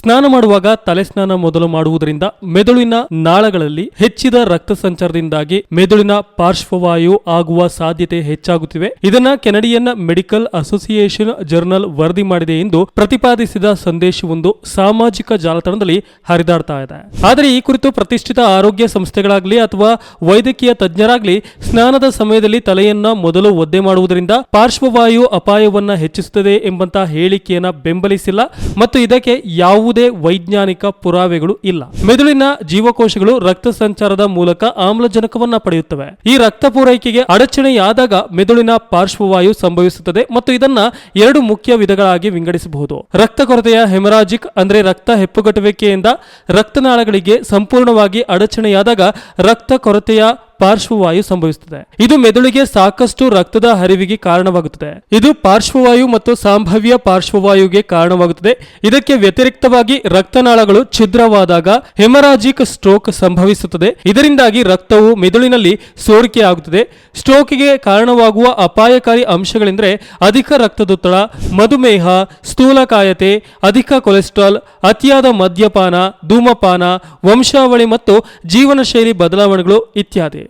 ಸ್ನಾನ ಮಾಡುವಾಗ ತಲೆ ಸ್ನಾನ ಮೊದಲು ಮಾಡುವುದರಿಂದ ಮೆದುಳಿನ ನಾಳಗಳಲ್ಲಿ ಹೆಚ್ಚಿದ ರಕ್ತ ಸಂಚಾರದಿಂದಾಗಿ ಮೆದುಳಿನ ಪಾರ್ಶ್ವವಾಯು ಆಗುವ ಸಾಧ್ಯತೆ ಹೆಚ್ಚಾಗುತ್ತಿವೆ. ಇದನ್ನ ಕೆನಡಿಯನ್ ಮೆಡಿಕಲ್ ಅಸೋಸಿಯೇಷನ್ ಜರ್ನಲ್ ವರದಿ ಮಾಡಿದೆ ಎಂದು ಪ್ರತಿಪಾದಿಸಿದ ಸಂದೇಶವೊಂದು ಸಾಮಾಜಿಕ ಜಾಲತಾಣದಲ್ಲಿ ಹರಿದಾಡ್ತಾ ಇದೆ. ಆದರೆ ಈ ಕುರಿತು ಪ್ರತಿಷ್ಠಿತ ಆರೋಗ್ಯ ಸಂಸ್ಥೆಗಳಾಗಲಿ ಅಥವಾ ವೈದ್ಯಕೀಯ ತಜ್ಞರಾಗಲಿ ಸ್ನಾನದ ಸಮಯದಲ್ಲಿ ತಲೆಯನ್ನ ಮೊದಲು ಒದ್ದೆ ಮಾಡುವುದರಿಂದ ಪಾರ್ಶ್ವವಾಯು ಅಪಾಯವನ್ನ ಹೆಚ್ಚಿಸುತ್ತದೆ ಎಂಬಂತಹ ಹೇಳಿಕೆಯನ್ನ ಬೆಂಬಲಿಸಿಲ್ಲ. ಮತ್ತು ಇದಕ್ಕೆ ಯಾವುದೇ ವೈಜ್ಞಾನಿಕ ಪುರಾವೆಗಳು ಇಲ್ಲ. ಮೆದುಳಿನ ಜೀವಕೋಶಗಳು ರಕ್ತ ಸಂಚಾರದ ಮೂಲಕ ಆಮ್ಲಜನಕವನ್ನ ಪಡೆಯುತ್ತವೆ. ಈ ರಕ್ತ ಪೂರೈಕೆಗೆ ಅಡಚಣೆಯಾದಾಗ ಮೆದುಳಿನ ಪಾರ್ಶ್ವವಾಯು ಸಂಭವಿಸುತ್ತದೆ ಮತ್ತು ಇದನ್ನ ಎರಡು ಮುಖ್ಯ ವಿಧಗಳಾಗಿ ವಿಂಗಡಿಸಬಹುದು. ರಕ್ತ ಕೊರತೆಯ ಹೆಮರಾಜಿಕ್ ಅಂದ್ರೆ ರಕ್ತ ಹೆಪ್ಪುಗಟ್ಟುವಿಕೆಯಿಂದ ರಕ್ತನಾಳಗಳಿಗೆ ಸಂಪೂರ್ಣವಾಗಿ ಅಡಚಣೆಯಾದಾಗ ರಕ್ತ ಕೊರತೆಯ ಪಾರ್ಶ್ವವಾಯು ಸಂಭವಿಸುತ್ತದೆ. ಇದು ಮೆದುಳಿಗೆ ಸಾಕಷ್ಟು ರಕ್ತದ ಹರಿವಿಗೆ ಕಾರಣವಾಗುತ್ತದೆ. ಇದು ಪಾರ್ಶ್ವವಾಯು ಮತ್ತು ಸಂಭಾವ್ಯ ಪಾರ್ಶ್ವವಾಯುಗೆ ಕಾರಣವಾಗುತ್ತದೆ. ಇದಕ್ಕೆ ವ್ಯತಿರಿಕ್ತವಾಗಿ ರಕ್ತನಾಳಗಳು ಛಿದ್ರವಾದಾಗ ಹೆಮರಾಜಿಕ್ ಸ್ಟ್ರೋಕ್ ಸಂಭವಿಸುತ್ತದೆ. ಇದರಿಂದಾಗಿ ರಕ್ತವು ಮೆದುಳಿನಲ್ಲಿ ಸೋರಿಕೆಯಾಗುತ್ತದೆ ಸ್ಟ್ರೋಕ್ಗೆ ಕಾರಣವಾಗುವ ಅಪಾಯಕಾರಿ ಅಂಶಗಳೆಂದರೆ ಅಧಿಕ ರಕ್ತದೊತ್ತಡ, ಮಧುಮೇಹ, ಸ್ಥೂಲಕಾಯತೆ, ಅಧಿಕ ಕೊಲೆಸ್ಟ್ರಾಲ್, ಅತಿಯಾದ ಮದ್ಯಪಾನ, ಧೂಮಪಾನ, ವಂಶಾವಳಿ ಮತ್ತು ಜೀವನ ಶೈಲಿ ಬದಲಾವಣೆಗಳು ಇತ್ಯಾದಿ.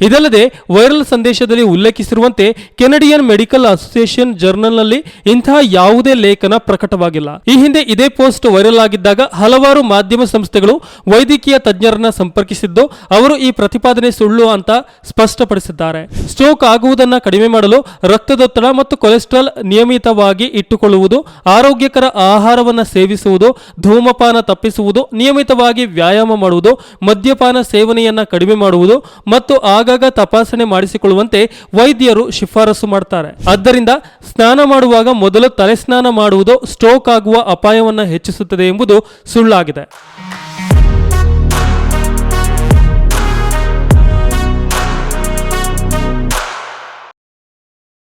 ಇದಲ್ಲದೆ ವೈರಲ್ ಸಂದೇಶದಲ್ಲಿ ಉಲ್ಲೇಖಿಸಿರುವಂತೆ ಕೆನಡಿಯನ್ ಮೆಡಿಕಲ್ ಅಸೋಸಿಯೇಷನ್ ಜರ್ನಲ್ನಲ್ಲಿ ಇಂತಹ ಯಾವುದೇ ಲೇಖನ ಪ್ರಕಟವಾಗಿಲ್ಲ. ಈ ಹಿಂದೆ ಇದೇ ಪೋಸ್ಟ್ ವೈರಲ್ ಆಗಿದ್ದಾಗ ಹಲವಾರು ಮಾಧ್ಯಮ ಸಂಸ್ಥೆಗಳು ವೈದ್ಯಕೀಯ ತಜ್ಞರನ್ನ ಸಂಪರ್ಕಿಸಿದ್ದು ಅವರು ಈ ಪ್ರತಿಪಾದನೆ ಸುಳ್ಳು ಅಂತ ಸ್ಪಷ್ಟಪಡಿಸಿದ್ದಾರೆ. ಸ್ಟ್ರೋಕ್ ಆಗುವುದನ್ನ ಕಡಿಮೆ ಮಾಡಲು ರಕ್ತದೊತ್ತಡ ಮತ್ತು ಕೊಲೆಸ್ಟ್ರಾಲ್ ನಿಯಮಿತವಾಗಿ ಇಟ್ಟುಕೊಳ್ಳುವುದು, ಆರೋಗ್ಯಕರ ಆಹಾರವನ್ನು ಸೇವಿಸುವುದು, ಧೂಮಪಾನ ತಪ್ಪಿಸುವುದು, ನಿಯಮಿತವಾಗಿ ವ್ಯಾಯಾಮ ಮಾಡುವುದು, ಮದ್ಯಪಾನ ಸೇವನೆಯನ್ನ ಕಡಿಮೆ ಮಾಡುವುದು ಮತ್ತು ಆಗಾಗ ತಪಾಸಣೆ ಮಾಡಿಸಿಕೊಳ್ಳುವಂತೆ ವೈದ್ಯರು ಶಿಫಾರಸು ಮಾಡ್ತಾರೆ. ಆದ್ದರಿಂದ ಸ್ನಾನ ಮಾಡುವಾಗ ಮೊದಲು ತಲೆ ಸ್ನಾನ ಮಾಡುವುದು ಸ್ಟ್ರೋಕ್ ಆಗುವ ಅಪಾಯವನ್ನು ಹೆಚ್ಚಿಸುತ್ತದೆ ಎಂಬುದು ಸುಳ್ಳಾಗಿದೆ.